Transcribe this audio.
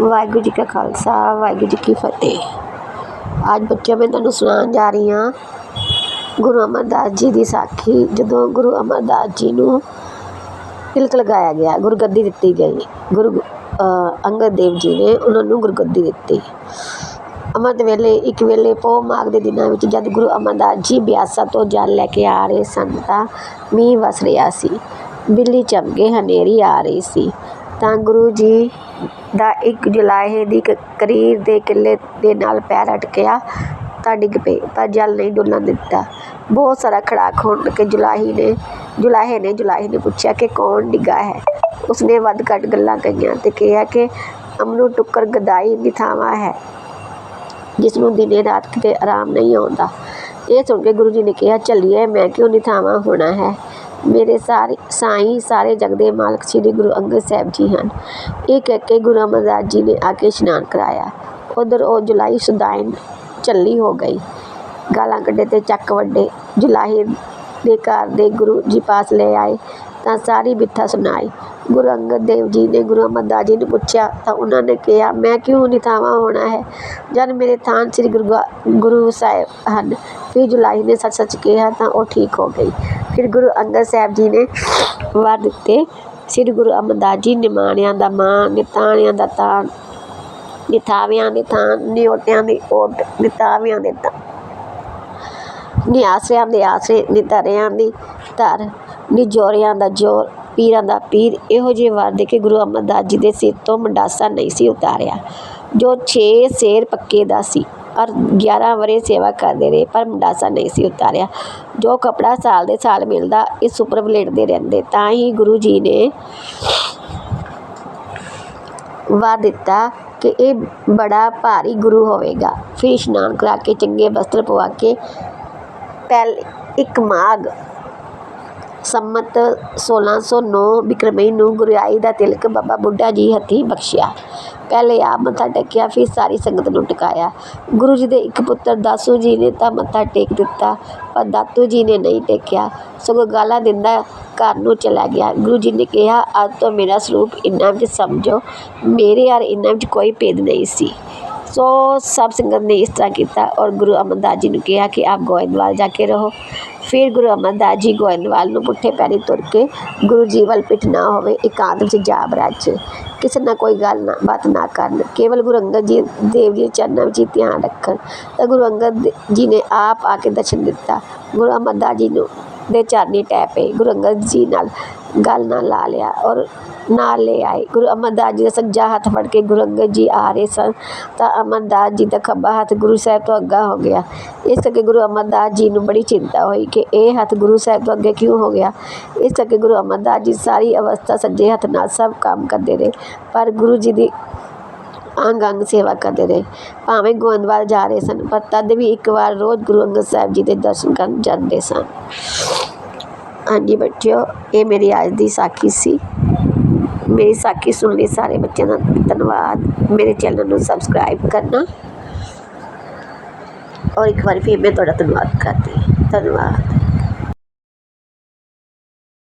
ਵਾਹਿਗੁਰੂ ਜੀ ਕਾ ਖਾਲਸਾ, ਵਾਹਿਗੁਰੂ ਜੀ ਕੀ ਫਤਿਹ। ਅੱਜ ਬੱਚਿਆਂ, ਮੈਂ ਤੁਹਾਨੂੰ ਸੁਣਾਉਣ ਜਾ ਰਹੀ ਹਾਂ ਗੁਰੂ ਅਮਰਦਾਸ ਜੀ ਦੀ ਸਾਖੀ, ਜਦੋਂ ਗੁਰੂ ਅਮਰਦਾਸ ਜੀ ਨੂੰ ਤਿਲਕ ਲਗਾਇਆ ਗਿਆ, ਗੁਰਗੱਦੀ ਦਿੱਤੀ ਗਈ। ਗੁਰੂ ਅੰਗਦ ਦੇਵ ਜੀ ਨੇ ਉਹਨਾਂ ਨੂੰ ਗੁਰਗੱਦੀ ਦਿੱਤੀ। ਅੰਮ੍ਰਿਤ ਵੇਲੇ, ਇੱਕ ਵੇਲੇ ਪੋਹ ਮਾਘ ਦੇ ਦਿਨਾਂ ਵਿੱਚ ਜਦ ਗੁਰੂ ਅਮਰਦਾਸ ਜੀ ਬਿਆਸਾ ਤੋਂ ਜਲ ਲੈ ਕੇ ਆ ਰਹੇ ਸਨ ਤਾਂ ਮੀਂਹ ਵਸ ਰਿਹਾ ਸੀ। ਬਿੱਲੀ ਚਮਕੇ, ਹਨੇਰੀ ਆ ਰਹੀ ਸੀ। ਤਾਂ ਗੁਰੂ ਜੀ ਦਾ ਇੱਕ ਜੁਲਾਹੇ ਦੀ ਕ- ਕਰੀਰ ਦੇ ਕਿੱਲੇ ਦੇ ਨਾਲ ਪੈਰ ਅਟਕਿਆ, ਤਾਂ ਡਿੱਗ ਪਏ ਪਰ ਜਲ ਨਹੀਂ ਡੁੱਲਣ ਦਿੱਤਾ। ਬਹੁਤ ਸਾਰਾ ਖੜਾਕ ਹੋਣ ਕੇ ਜੁਲਾਹੀ ਨੇ, ਜੁਲਾਹੇ ਨੇ, ਜੁਲਾਹੀ ਨੂੰ ਪੁੱਛਿਆ ਕਿ ਕੌਣ ਡਿੱਗਾ ਹੈ? ਉਸਨੇ ਵੱਧ ਘੱਟ ਗੱਲਾਂ ਕਹੀਆਂ ਤੇ ਕਿਹਾ ਕਿ ਅਮਨੂ ਟੁੱਕਰ ਗਦਾਈ ਨਿਥਾਵਾਂ ਹੈ, ਜਿਸ ਨੂੰ ਦਿਨੇ ਰਾਤ ਕਿਤੇ ਆਰਾਮ ਨਹੀਂ ਆਉਂਦਾ। ਇਹ ਸੁਣ ਕੇ ਗੁਰੂ ਜੀ ਨੇ ਕਿਹਾ, ਚੱਲੀਏ, ਮੈਂ ਕਿਉਂ ਨਿਥਾਵਾਂ ਹੋਣਾ ਹੈ? ਮੇਰੇ ਸਾਰੇ ਸਾਈਂ, ਸਾਰੇ ਜਗ ਦੇ ਮਾਲਕ ਸ੍ਰੀ ਗੁਰੂ ਅੰਗਦ ਸਾਹਿਬ ਜੀ ਹਨ। ਇਹ ਕਹਿ ਕੇ ਗੁਰੂ ਅਮਰਦਾਸ ਜੀ ਨੇ ਆ ਕੇ ਇਸ਼ਨਾਨ ਕਰਾਇਆ। ਉਧਰ ਉਹ ਜੁਲਾਈ ਸੁਦਾਇਨ ਚੱਲੀ ਹੋ ਗਈ। ਗਾਲਾਂ ਕੱਢੇ ਤੇ ਚੱਕ ਵੱਡੇ ਜੁਲਾਹੇ ਦੇ ਘਰ ਦੇ ਗੁਰੂ ਜੀ ਪਾਸ ਲੈ ਆਏ ਤਾਂ ਸਾਰੀ ਬਿੱਥਾ ਸੁਣਾਈ। ਗੁਰੂ ਅੰਗਦ ਦੇਵ ਜੀ ਨੇ ਗੁਰੂ ਅਮਰਦਾਸ ਜੀ ਨੂੰ ਪੁੱਛਿਆ, ਤਾਂ ਉਹਨਾਂ ਨੇ ਕਿਹਾ, ਮੈਂ ਕਿਉਂ ਨਿਥਾਵਾਂ ਹੋਣਾ ਹੈ? ਜਦ ਮੇਰੇ ਥਾਨ ਸ੍ਰੀ ਗੁਰੂ ਗਾ- ਗੁਰੂ ਸਾਹਿਬ ਹਨ, ਫਿਰ ਜੁਲਾਈ ਨੇ ਸੱਚ ਸੱਚ ਕਿਹਾ, ਤਾਂ ਉਹ ਠੀਕ ਹੋ ਗਈ। ਫਿਰ ਗੁਰੂ ਅੰਗਦ ਸਾਹਿਬ ਜੀ ਨੇ ਵਰ ਦਿੱਤੇ, ਸ੍ਰੀ ਗੁਰੂ ਅਮਰਦਾਸ ਜੀ, ਨਿਮਾਣਿਆਂ ਦਾ ਮਾਣ, ਨਿਤਾਣਿਆਂ ਦਾ ਤਾਣ ਨਿਥਾਵਿਆਂ ਦੇ ਥਾਂ ਨਿਓਟਿਆਂ ਦੀ ਓਟ, ਨਿਤਾਵਿਆਂ ਦੇ ਤਾਂ ਨਿਆਸਿਆਂ ਦੇ ਆਸਰੇ ਨਿਤਰਿਆਂ ਦੀ ਧਰ, ਨਿਜੋਰਿਆਂ ਦਾ ਜੋਰ ਪੀਰਾਂ ਦਾ ਪੀਰ ਇਹੋ ਜਿਹੇ ਵਰ ਦੇ ਕੇ ਗੁਰੂ ਅਮਰਦਾਸ ਜੀ ਦੇ ਸਿਰ ਤੋਂ ਮੰਡਾਸਾ ਨਹੀਂ ਸੀ ਉਤਾਰਿਆ, ਜੋ ਛੇ ਸੇਰ ਪੱਕੇ ਦਾ ਸੀ ਔਰ 11 ਵਰੇ ਸੇਵਾ ਕਰਦੇ ਰਹੇ, ਪਰ ਮੰਡਾਸਾ ਨਹੀਂ ਸੀ ਉਤਾਰਿਆ। ਜੋ ਕਪੜਾ ਸਾਲ ਦੇ ਸਾਲ ਮਿਲਦਾ, ਇਸ ਉੱਪਰ ਵਲੇਟਦੇ ਰਹਿੰਦੇ, ਤਾਂ ਹੀ ਗੁਰੂ ਜੀ ਨੇ ਵਾਰ ਦਿੱਤਾ ਕਿ ਇਹ ਬੜਾ ਭਾਰੀ ਗੁਰੂ ਹੋਵੇਗਾ। ਫਿਰ ਇਸ਼ਨਾਨ ਕਰਾ ਕੇ ਚੰਗੇ ਵਸਤਰ ਪਵਾ ਕੇ ਪਹਿਲ ਇੱਕ ਮਾਘ ਸੰਮਤ ਸੋਲ੍ਹਾਂ ਸੌ 1609 ਬਿਕਰਮੀ ਨੂੰ ਗੁਰਿਆਈ ਦਾ ਤਿਲਕ ਬਾਬਾ ਬੁੱਢਾ ਜੀ ਹੱਥੀਂ ਬਖਸ਼ਿਆ। ਪਹਿਲੇ ਆਪ ਮੱਥਾ ਟੇਕਿਆ, ਫਿਰ ਸਾਰੀ ਸੰਗਤ ਨੂੰ ਟਿਕਾਇਆ। ਗੁਰੂ ਜੀ ਦੇ ਇੱਕ ਪੁੱਤਰ ਦਾਸੂ ਜੀ ਨੇ ਤਾਂ ਮੱਥਾ ਟੇਕ ਦਿੱਤਾ, ਪਰ ਦਾਤੂ ਜੀ ਨੇ ਨਹੀਂ ਟੇਕਿਆ। ਸਗੋਂ ਗਾਲਾਂ ਦਿੰਦਾ ਘਰ ਨੂੰ ਚਲਾ ਗਿਆ। ਗੁਰੂ ਜੀ ਨੇ ਕਿਹਾ, ਅੱਜ ਤੋਂ ਮੇਰਾ ਸਰੂਪ ਇਹਨਾਂ ਵਿੱਚ ਸਮਝੋ। ਮੇਰੇ ਔਰ ਇਹਨਾਂ ਵਿੱਚ ਕੋਈ ਭੇਦ ਨਹੀਂ ਸੀ। ਸੋ ਸਭ ਸੰਗਤ ਨੇ ਇਸ ਤਰ੍ਹਾਂ ਕੀਤਾ ਔਰ ਗੁਰੂ ਅਮਰਦਾਸ ਜੀ ਨੂੰ ਕਿਹਾ ਕਿ ਆਪ ਗੋਇੰਦਵਾਲ ਜਾ ਕੇ ਰਹੋ। ਫਿਰ ਗੁਰੂ ਅਮਰਦਾਸ ਜੀ ਗੋਇੰਦਵਾਲ ਨੂੰ ਪੁੱਠੇ ਪੈਰੀ ਤੁਰ ਕੇ ਗੁਰੂ ਜੀ ਵੱਲ ਪਿੱਠ ਨਾ ਹੋਵੇ, ਇਕਾਂਤ ਵਿੱਚ ਜਾ ਬਰਾਜੇ। ਕਿਸੇ ਨਾਲ ਕੋਈ ਗੱਲ ਨਾ, ਬਾਤ ਨਾ ਕਰਨ। ਕੇਵਲ ਗੁਰੂ ਅੰਗਦ ਜੀ, ਦੇਵ ਜੀ ਦੇ ਚਰਨਾਂ ਵਿੱਚ ਹੀ ਧਿਆਨ ਰੱਖਣ। ਤਾਂ ਗੁਰੂ ਅੰਗਦ ਜੀ ਨੇ ਆਪ ਆ ਕੇ ਦਰਸ਼ਨ ਦਿੱਤਾ। ਗੁਰੂ ਅਮਰਦਾਸ ਜੀ ਨੂੰ ਦੇ ਚਰਨੀ ਟਹਿ ਪਏ। ਗੁਰੂ ਅੰਗਦ ਜੀ ਨਾਲ ਗੱਲ ਨਾਲ ਲਾ ਲਿਆ ਔਰ ਨਾਲ ਲੈ ਆਏ। ਗੁਰੂ ਅਮਰਦਾਸ ਜੀ ਦਾ ਸੱਜਾ ਹੱਥ ਫੜ ਕੇ ਗੁਰੂ ਅੰਗਦ ਜੀ ਆ ਰਹੇ ਸਨ। ਤਾਂ ਅਮਰਦਾਸ ਜੀ ਦਾ ਖੱਬਾ ਹੱਥ ਗੁਰੂ ਸਾਹਿਬ ਤੋਂ ਅੱਗਾ ਹੋ ਗਿਆ। ਇਸ ਕਰਕੇ ਗੁਰੂ ਅਮਰਦਾਸ ਜੀ ਨੂੰ ਬੜੀ ਚਿੰਤਾ ਹੋਈ ਕਿ ਇਹ ਹੱਥ ਗੁਰੂ ਸਾਹਿਬ ਤੋਂ ਅੱਗੇ ਕਿਉਂ ਹੋ ਗਿਆ? ਇਸ ਕਰਕੇ ਗੁਰੂ ਅਮਰਦਾਸ ਜੀ ਸਾਰੀ ਅਵਸਥਾ ਸੱਜੇ ਹੱਥ ਨਾਲ ਸਭ ਕੰਮ ਕਰਦੇ ਰਹੇ। ਪਰ ਗੁਰੂ ਜੀ ਦੀ ਅੰਗ ਅੰਗ ਸੇਵਾ ਕਰਦੇ ਰਹੇ। ਭਾਵੇਂ ਗੋਇੰਦਵਾਲ ਜਾ ਰਹੇ ਸਨ, ਪਰ ਤਦ ਵੀ ਇੱਕ ਵਾਰ ਰੋਜ਼ ਗੁਰੂ ਅੰਗਦ ਸਾਹਿਬ ਜੀ ਦੇ ਦਰਸ਼ਨ ਕਰਨ ਜਾਂਦੇ ਸਨ। ਹਾਂਜੀ ਬੱਚਿਓ, ਇਹ ਮੇਰੀ ਅੱਜ ਦੀ ਸਾਖੀ ਸੀ। ਮੇਰੀ ਸਾਖੀ ਸੁਣ ਲਈ ਸਾਰੇ ਬੱਚਿਆਂ ਦਾ ਧੰਨਵਾਦ। ਮੇਰੇ ਚੈਨਲ ਨੂੰ ਸਬਸਕ੍ਰਾਈਬ ਕਰਨਾ। ਔਰ ਇੱਕ ਵਾਰ ਫਿਰ ਮੈਂ ਤੁਹਾਡਾ ਧੰਨਵਾਦ ਕਰਦੀ ਹਾਂ। ਧੰਨਵਾਦ।